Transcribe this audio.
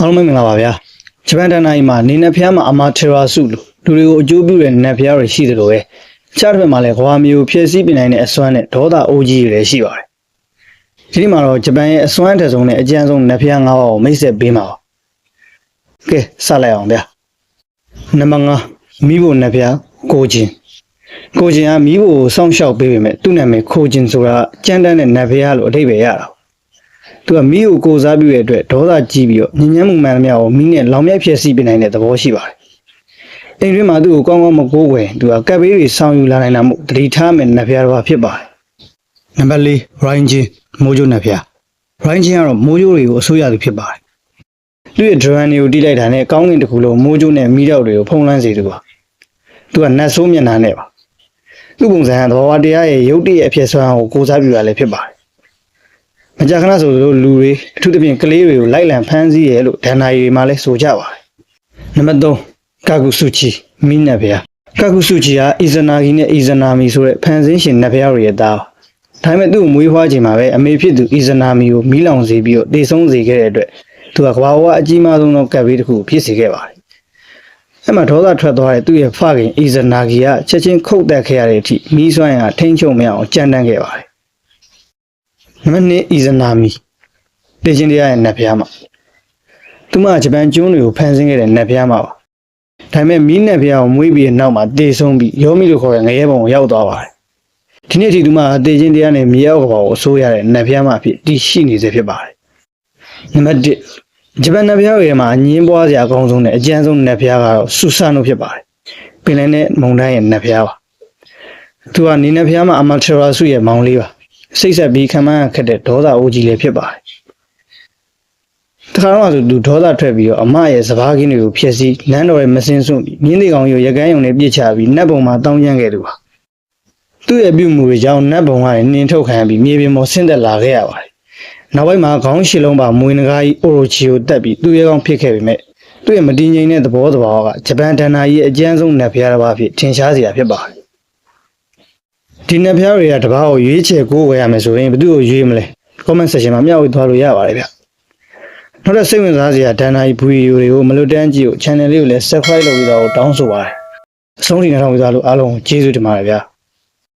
အားလုံးပဲမင်္ဂလာပါဗျာဂျပန်တန်နိုင်မှာနေနက်ဖျားမှာအမာထေရာစုလို့လူတွေကိုအကျိုးပြုတဲ့နက်ဖျားတွေရှိတယ်လို့ပဲခြားတစ်ဖက်မှာလည်းကွာမျိုးဖြည့်ဆည်းပြနိုင်တဲ့အစွမ်းနဲ့ဒေါသအိုးကြီးတွေလည်းရှိပါတယ်ဒီနေ့မှာတော့ဂျပန်ရဲ့အစွမ်းထက်ဆုံးနဲ့အကြမ်းဆုံးနက်ဖျား၅ပါးကိုမိတ်ဆက်ပေးမှာပါကဲစလိုက်အောင်ဗျာနံပါတ်5မိဖို့နက်ဖျားကိုချင်းကိုချင်းကမိဖို့ကိုစောင့်ရှောက်ပေးပေမဲ့သူ့နာမည်ခိုချင်းဆိုတာကြမ်းတမ်းတဲ့နက်ဖျားလို့အဓိပ္ပာယ်ရတာ သူကမိကိုကိုစားပြုတဲ့အတွက်ဒေါသကြီးပြီးတော့ညဉ့်ညမ်းမှုမှန်သမျှကိုမိနဲ့လောင်မြိုက်ဖြစ်စီပြနိုင်တဲ့သဘောရှိပါတယ်။အိမ်တွင်းမှာသူ့ကိုကောင်းကောင်းမကိုးကွယ်သူကကပ်ဘေးတွေဆောင်းယူလာနိုင်တာမို့တတိထားမယ်နတ်ဖျားတစ်ပါးဖြစ်ပါတယ်။နံပါတ်၄ Ryan Jin မိုးကြိုးနတ်ဖျား Ryan Jin ကတော့မိုးကြိုးတွေကိုအစိုးရသူဖြစ်ပါတယ်။သူ့ရဲ့ drone တွေကိုတိလိုက်တာနဲ့ကောင်းကင်တစ်ခုလုံးမိုးကြိုးနဲ့မိတော့တွေကိုဖုံးလွှမ်းစေသူပါ။သူကနတ်ဆိုးမျက်နှာနဲ့ပါ။သူ့ပုံစံကသဘာဝတရားရဲ့ရုပ်တရက်အဖြစ်ဆွမ်းကိုကိုးစားပြုတာလည်းဖြစ်ပါတယ်။ မကြာခဏဆိုလို့လူတွေအထူးသဖြင့်ကလေးတွေကိုလိုက်လံဖမ်းဆီးရဲလို့ဒဏ္ဍာရီတွေမှာလည်းဆိုကြပါတယ်။နံပါတ်3ကာကုစုချီမိနတ်ဗျာကာကုစုချီဟာအီဇနာဂီနဲ့အီဇနာမီဆိုတဲ့ဖန်ဆင်းရှင်နတ်ဗျာတွေရဲ့သားပါ။ဒါပေမဲ့သူ့ကိုမွေးဖွားချိန်မှာပဲအမေဖြစ်သူအီဇနာမီကိုမိလောင်စေပြီးတော့တေဆုံးစေခဲ့တဲ့အတွက်သူကကဘာဝအကြီးမားဆုံးသောကပ်ဘေးတစ်ခုကိုဖြစ်စေခဲ့ပါတယ်။အဲ့မှာဒေါသထွက်သွားတဲ့သူ့ရဲ့ဖခင်အီဇနာဂီကချက်ချင်းခုတ်တက်ခဲ့ရတဲ့အထိမိစွမ်းရထိန်းချုပ်မရအောင်ကြမ်းတမ်းခဲ့ပါတယ်။ နံပါတ်2အီဇနာမီတေချင်းတရားရဲ့နတ်ဖျားမှာသူမဂျပန်ကျွန်းတွေကိုဖန်ဆင်းခဲ့တဲ့နတ်ဖျားမှာပါဒါပေမဲ့မီးနတ်ဖျားကိုမွေးပြီးတဲ့နောက်မှာတေဆုံးပြီးရောမီလို့ခေါ်တဲ့ငရဲဘုံကိုရောက်သွားပါတယ်ဒီနေ့အထိသူမတေချင်းတရားနဲ့မြေအောက်ကဘာကိုအစိုးရတဲ့နတ်ဖျားမှာဖြစ်တည်ရှိနေစေဖြစ်ပါတယ်နံပါတ်1ဂျပန်နတ်ဖျားတွေထဲမှာအငင်းပွားစရာအကောင်းဆုံးနဲ့အကျန်းဆုံးနတ်ဖျားကတော့ဆူဆာနိုဖြစ်ပါတယ်ပင်လယ်နဲ့မုန်တိုင်းရဲ့နတ်ဖျားပါသူကနေနတ်ဖျားမှာအမထရာစုရဲ့မောင်လေးပါ စိတ်ဆက်ပြီးခံမရခက်တဲ့ဒေါသအိုးကြီးလည်းဖြစ်ပါတယ်။တခါတော့ဆိုသူဒေါသထွက်ပြီးတော့အမရဲ့စပားကင်းတွေကိုဖျက်ဆီးနန်းတော်ရဲ့မစင်းစွန့်ပြီးမြင်းတွေကောင်ကြီးကိုရကန်းယုံနဲ့ပြစ်ချပြီးနတ်ဘုံမှာတောင်းကျမ်းခဲ့သူပါ။သူ့ရဲ့ပြုမှုတွေကြောင့်နတ်ဘုံကနေနှင်ထုတ်ခံရပြီးမြေပြင်ပေါ်ဆင်းသက်လာခဲ့ရပါတယ်။နောက်ပိုင်းမှာခေါင်းရှည်လုံးပါမွေးနဂါကြီးအိုရိုချီကိုတက်ပြီးသူ့ရဲ့ကောင်ဖြစ်ခဲ့ပေမဲ့သူ့ရဲ့မတည်ငြိမ်တဲ့သဘောတဘာဝကဂျပန်ဒဏ္ဍာကြီးရဲ့အကျန်းဆုံးနတ်ဖျားတစ်ပါးဖြစ်ထင်ရှားစရာဖြစ်ပါတယ်။ ဒီနှစ်ဖျားတွေကတပားကိုရွေးချယ်ကိုးဝယ်ရမယ်ဆိုရင်ဘယ်သူ့ကိုရွေးမလဲ comment section မှာမျှဝေသွားလို့ရပါတယ်ဗျနောက်တဲ့စိတ်ဝင်စားစရာဒန်နာကြီးဗီဒီယိုတွေကိုမလွတ်တမ်းကြည့်ကို channel လေးကိုလည်း subscribe လုပ်ပြီးတော့တောင်းဆိုပါတယ်အဆုံးထိနားထောင်ပြီးသားလို့အားလုံးကိုကျေးဇူးတင်ပါတယ်ဗျာ